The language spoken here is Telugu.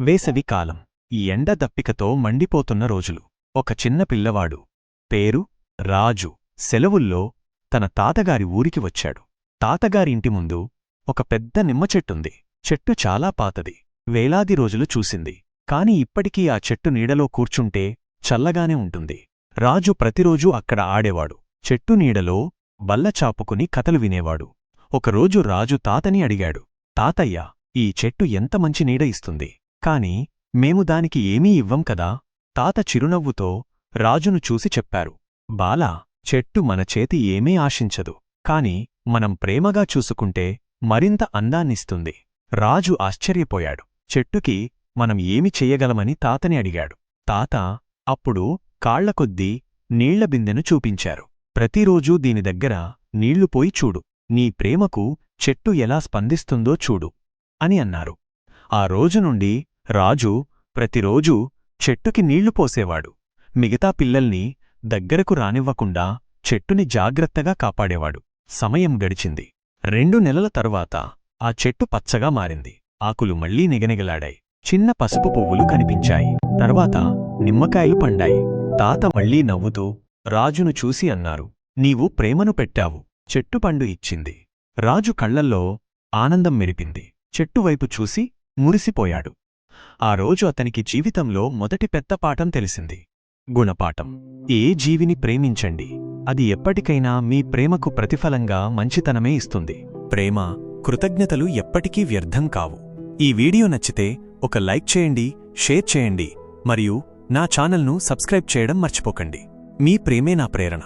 వేసవి కాలం. ఈ ఎండ దప్పికతో మండిపోతున్న రోజులు. ఒక చిన్న పిల్లవాడు పేరు రాజు సెలవుల్లో తన తాతగారి ఊరికి వచ్చాడు. తాతగారింటి ముందు ఒక పెద్ద నిమ్మ చెట్టుంది. చెట్టు చాలా పాతది. వేలాది రోజులు చూసింది. కాని ఇప్పటికీ ఆ చెట్టు నీడలో కూర్చుంటే చల్లగానే ఉంటుంది. రాజు ప్రతిరోజూ అక్కడ ఆడేవాడు. చెట్టు నీడలో బల్లచాపుకుని కథలు వినేవాడు. ఒకరోజు రాజు తాతని అడిగాడు తాతయ్య ఈ చెట్టు ఎంత మంచి నీడ ఇస్తుంది? కాని మేము దానికి ఏమీ ఇవ్వం కదా? తాత చిరునవ్వుతో రాజును చూసి చెప్పారు. బాలా చెట్టు మన చేతి ఏమీ ఆశించదు. కాని మనం ప్రేమగా చూసుకుంటే మరింత అందాన్నిస్తుంది. రాజు ఆశ్చర్యపోయాడు. చెట్టుకి మనం ఏమి చెయ్యగలమని తాతని అడిగాడు. తాత అప్పుడు కాళ్ళకొద్దీ నీళ్ళ బిందెను చూపించారు. ప్రతిరోజూ దీని దగ్గర నీళ్ళు పోయి చూడు. నీ ప్రేమకు చెట్టు ఎలా స్పందిస్తుందో చూడు అని అన్నారు. ఆ రోజు నుండి రాజు ప్రతిరోజూ చెట్టుకి నీళ్ళు పోసేవాడు. మిగతా పిల్లల్ని దగ్గరకు రానివ్వకుండా చెట్టుని జాగ్రత్తగా కాపాడేవాడు. సమయం గడిచింది. రెండు నెలల తరువాత ఆ చెట్టు పచ్చగా మారింది. ఆకులు మళ్ళీ నిగనిగలాడాయి. చిన్న పసుపు పువ్వులు కనిపించాయి. తర్వాత నిమ్మకాయలు పండాయి. తాత మళ్ళీ నవ్వుతూ రాజును చూసి అన్నారు నీవు ప్రేమను పెట్టావు. చెట్టు పండు ఇచ్చింది. రాజు కళ్ళల్లో ఆనందం మెరిపింది. చెట్టువైపు చూసి మురిసిపోయాడు. ఆ రోజు అతనికి జీవితంలో మొదటి పెద్ద పాఠం తెలిసింది. గుణపాఠం. ఏ జీవిని ప్రేమించండి. అది ఎప్పటికైనా మీ ప్రేమకు ప్రతిఫలంగా మంచితనమే ఇస్తుంది. ప్రేమ కృతజ్ఞతలు ఎప్పటికీ వ్యర్థం కావు. ఈ వీడియో నచ్చితే ఒక లైక్ చేయండి షేర్ చేయండి మరియు నా ఛానల్ను సబ్స్క్రైబ్ చేయడం మర్చిపోకండి. మీ ప్రేమే నా ప్రేరణ.